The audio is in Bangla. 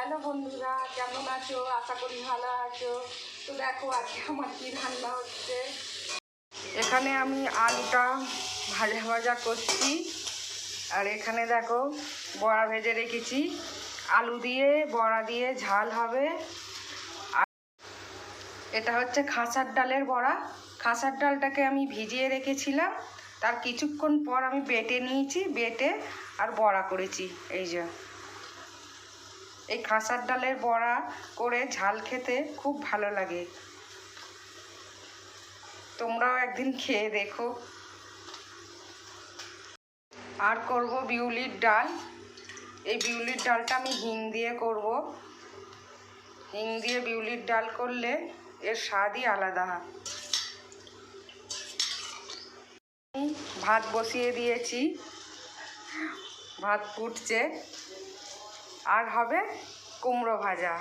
হ্যালো বন্ধুরা, কেমন আছো? আশা করি ভালো আছো। তো দেখো আজকে আমার কী রান্না হচ্ছে। এখানে আমি আলুটা ভাজা ভাজা করছি। আর এখানে দেখো বড়া ভেজে রেখেছি। আলু দিয়ে, বড়া দিয়ে ঝাল হবে। এটা হচ্ছে খাসার ডালের বড়া। খাসার ডালটাকে আমি ভিজিয়ে রেখেছিলাম। তার কিছুক্ষণ পর আমি বেটে নিয়েছি, বেটে আর বড়া করেছি। এই যে। এই খাসার ডালের বড়া করে ঝাল খেতে খুব ভালো লাগে। তোমরাও একদিন খেয়ে দেখো। আর করব বিউলির ডাল। এই বিউলির ডালটা আমি হিং দিয়ে করব। হিং দিয়ে বিউলির ডাল করলে এর স্বাদই আলাদা। ভাত বসিয়ে দিয়েছি। ভাত ফুটছে। আর হবে কুমড়ো ভাজা।